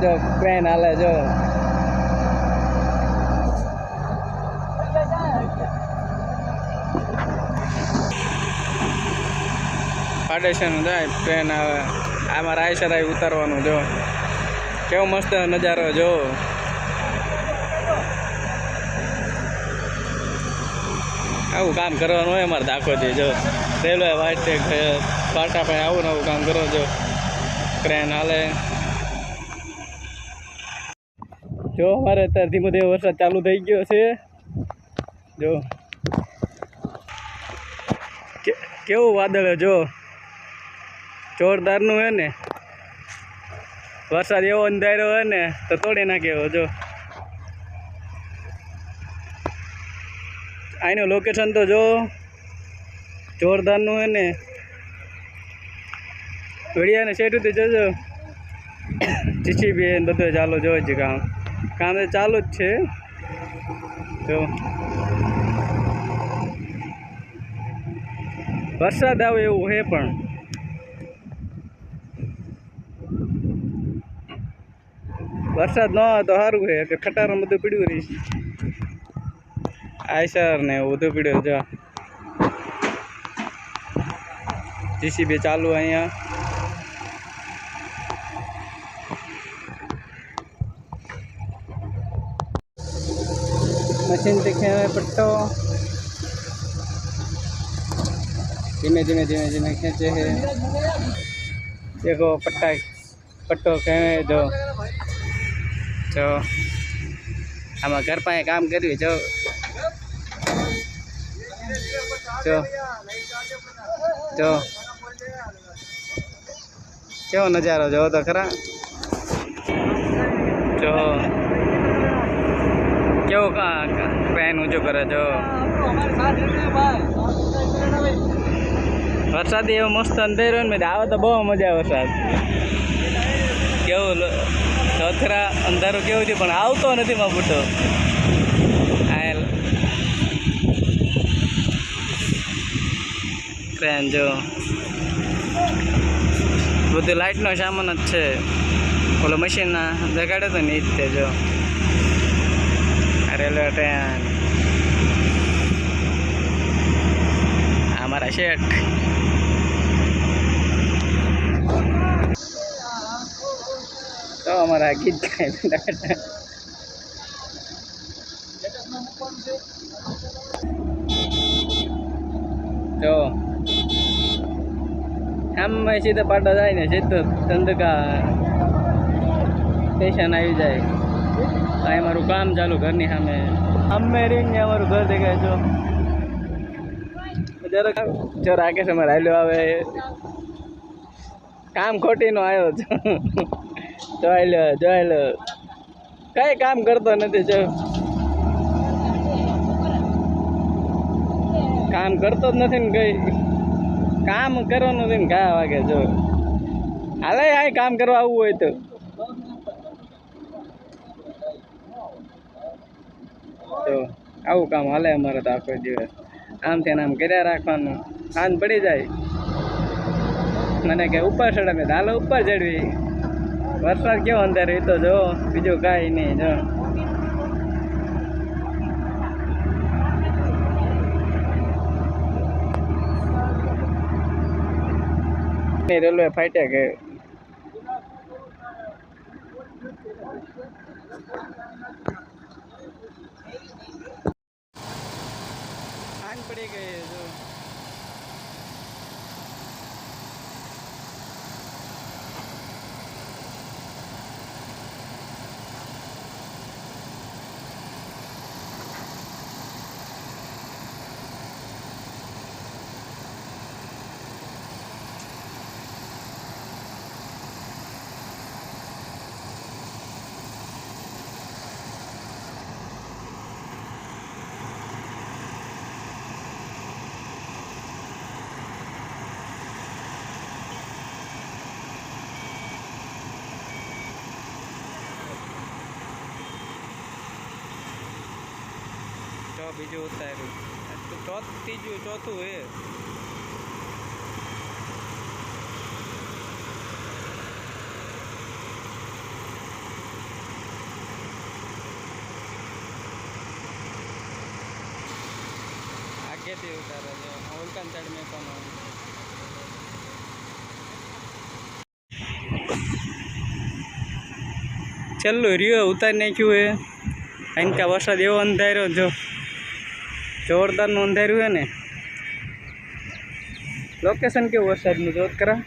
જો ક્રેન હાલે, જો. પાડેશન જાય ટ્રેન આવે. આમાં રાયસરાય ઉતારવાનું, જો. કેવો મસ્ત નજારો, જો. આવું કામ કરવાનું હોય અમારે દાખો થી જો. રેલવે વાઇટ પાટા પણ આવું ને આવું કામ કરો, જો. ક્રેન હાલે. જો અમારે અત્યારે ધીમે ધીમે વરસાદ ચાલુ થઈ ગયો છે. જો. કેવું વાદળ જો. જોરદારનું હે ને. વરસાદ એવો અંધાર્યો હોય ને, તો તોડી નાખ્યો જો. આનું લોકેશન તો જો. જોરદારનું હે ને. ઘડિયાને શેઠુંથી જોજો. જીસીબી બધું ચાલુ જોવે છે કામ. કામ ચાલુ જ છે. તો વરસાદ આવે એવું હે પણ. વરસાદ ન આવે તો સારું છે કે ખટારામાં બધું પીડ્યું રહીશ આયસર ને બધું પીડ્યું, જો. જીસીબી ચાલુ અહીંયા. મશીનથી ખેંચે પટ્ટો ધીમે ધીમે ધીમે ધીમે ખેંચે છે દેખો પટ્ટા પટ્ટો ખેંચે જો જો આમાં ઘર પાસે કામ કર્યું જો જો જો કેવો નજારો જોવો તો ખરા જો કેવો પેન ઊંચો કરે જો વરસાદ એવો મસ્ત અંધેરો ને આવે તો બહુ મજા વરસાદ. કેવું ચોથરા અંધારું કેવું છે, પણ આવતો નથી માં બુટો આ ટ્રેન જો. બધું લાઇટનો સામાન જ છે. ઓલો મશીનના જગાડે તો ને જ તે જો. રેલવે ટ્રેન અમારા મારા શેઠ. તો અમારા ગીત ગાય જો આમ સીધા પાટા જાય ને સીધો ધંધકા સ્ટેશન આવી જાય. આ મારું કામ ચાલુ ઘરની સામે. અમે રીંગ ને અમારું ઘર દેખાય જો જરાક જો રાકેશ અમારે હાલ્યો આવે. કામ ખોટીનો આવ્યો છો. જોઈ લો જોઈ લો કઈ કામ કરતો નથી જો. કામ કરતો જ નથી ને કઈ. કામ કરવાનું નથી ને ઘા વાગે જો. હાલે આ કામ કરવા આવવું હોય તો. તો આવું કામ હાલે અમારે તો આખો દિવસ. આમ તેને આમ કર્યા રાખવાનું. સાંજ પડી જાય. મને કે ઉપર ચડે. મેં હાલો ઉપર ચડવી. વરસાદ કેવો અંદર એ તો જો, બીજું કાંઈ નહીં, જો. રેલવે ફાટ્યા કે આન બીજું ઉતાર્યું. ચોથ ત્રીજું, ચોથું એ આગેથી ઉતારે છે હોલકન ચડ મેં પણ છેલ્લું રહ્યું, ઉતારી નાખ્યું એ કારણ કે વરસાદ એવો અંધાર્યો, જો. જોરદારનું અંધાર્યું હે ને? લોકેશન કેવું વરસાદનું જોત કરા.